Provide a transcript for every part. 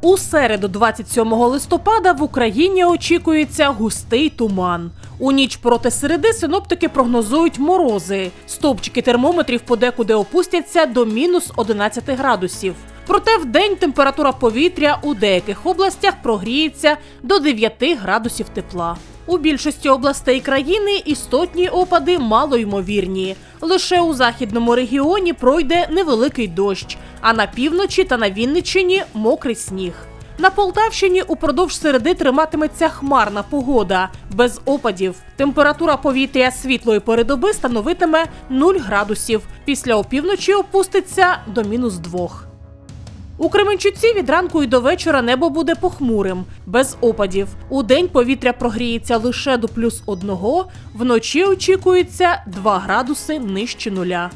У середу, 27 листопада, в Україні очікується густий туман. У ніч проти середи синоптики прогнозують морози. Стовпчики термометрів подекуди опустяться до мінус 11 градусів. Проте в день температура повітря у деяких областях прогріється до 9 градусів тепла. У більшості областей країни істотні опади малоймовірні. Лише у західному регіоні пройде невеликий дощ, а на півночі та на Вінниччині мокрий сніг. На Полтавщині упродовж середи триматиметься хмарна погода без опадів. Температура повітря світлої передоби становитиме 0 градусів. Після опівночі опуститься до мінус 2. У Кременчуці від ранку і до вечора небо буде похмурим, без опадів. У день повітря прогріється лише до плюс одного, вночі очікується 2 градуси нижче нуля.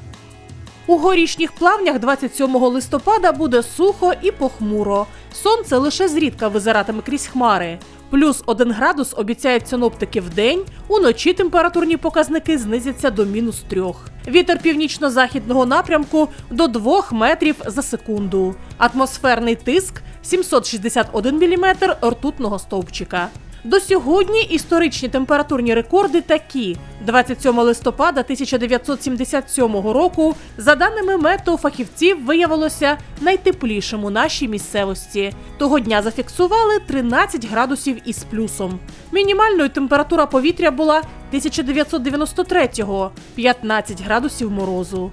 У горішніх плавнях 27 листопада буде сухо і похмуро. Сонце лише зрідка визиратиме крізь хмари. Плюс 1 градус обіцяють синоптики в день, уночі температурні показники знизяться до мінус 3. Вітер північно-західного напрямку до 2 метрів за секунду. Атмосферний тиск 761 мм ртутного стовпчика. До сьогодні історичні температурні рекорди такі: 27 листопада 1977 року, за даними метеофахівців, виявилося найтеплішим у нашій місцевості. Того дня зафіксували 13 градусів із плюсом. Мінімальною температура повітря була 1993-го – 15 градусів морозу.